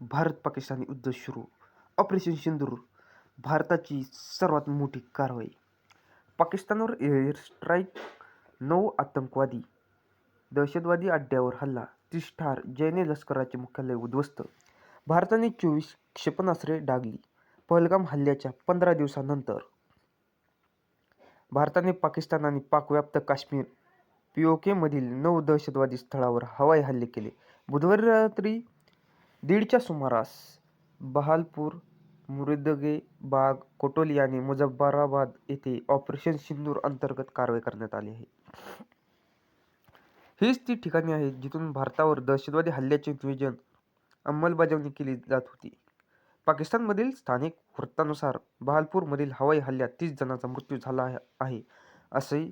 भारत पाकिस्तान युद्ध सुरू. ऑपरेशन सिंदूर भारताची सर्वात मोठी कारवाई. पाकिस्तानवर एअर स्ट्राईक नऊ आतंकवादी दहशतवादी अड्ड्यावर हल्ला तीस ठार जैने लष्कराचे मुख्यालय उद्ध्वस्त. भारताने चोवीस क्षेपणास्त्रे डागली पहलगाम हल्ल्याच्या पंधरा दिवसानंतर. भारताने पाकिस्तान आणि पाकव्याप्त काश्मीर पीओकेमधील नऊ दहशतवादी स्थळावर हवाई हल्ले केले. बुधवारी रात्री दीडच्या सुमारास बहालपूर मुर्दगे बाग कोटोली आणि मुझफ्फराबाद येथे ऑपरेशन सिंदूर अंतर्गत कारवाई करण्यात आली आहे. हीच ती ठिकाणे आहेत जिथून भारतावर दहशतवादी हल्ल्याचे नियोजन अंमलबजावणी केली जात होती. पाकिस्तानमधील स्थानिक वृत्तानुसार बहालपूरमधील हवाई हल्ल्यात तीस जणांचा मृत्यू झाला आहे- असे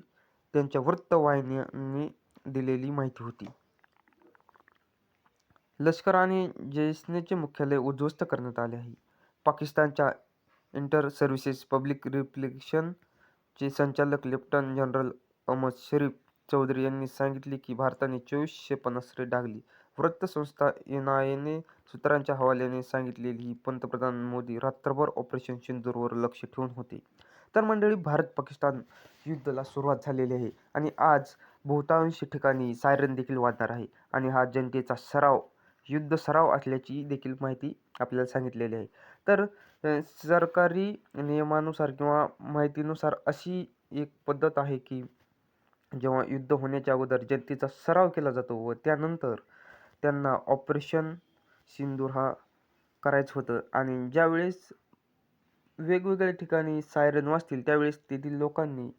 त्यांच्या वृत्तवाहिन्यांनी दिलेली माहिती होती. लष्कर आणि जैशचे मुख्यालय उद्ध्वस्त करण्यात आले आहे. पाकिस्तानच्या इंटर सर्व्हिसेस पब्लिक रिफ्लेक्शनचे संचालक लेफ्टनंट जनरल अहमद शरीफ चौधरी यांनी सांगितले की भारताने चोवीस क्षेपणास्त्रे डागली वृत्तसंस्था एनआयएने सूत्रांच्या हवाल्याने सांगितलेली ही पंतप्रधान मोदी रात्रभर ऑपरेशन सिंदूरवर लक्ष ठेवून होते. तर मंडळी भारत पाकिस्तान युद्धाला सुरुवात झालेली आहे आणि आज बहुतांश ठिकाणी सायरन देखील वाजणार आहे आणि हा जनतेचा सराव युद्ध सराव असल्याची देखील माहिती आपल्याला सांगितलेली आहे. तर सरकारी नियमानुसार किंवा माहितीनुसार अशी एक पद्धत आहे की जेव्हा युद्ध होण्याच्या अगोदर जनतेचा सराव केला जातो व त्यानंतर त्यांना ऑपरेशन सिंदूर हा करायचं होतं आणि ज्यावेळेस वेगवेगळ्या ठिकाणी सायरन वाजतील त्यावेळेस तेथील लोकांनी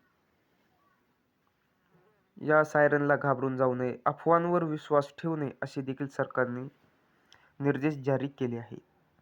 या सायरनला घाबरून जाऊ नये अफवांवर विश्वास ठेवू नये असे देखील सरकारने निर्देश जारी केले आहेत.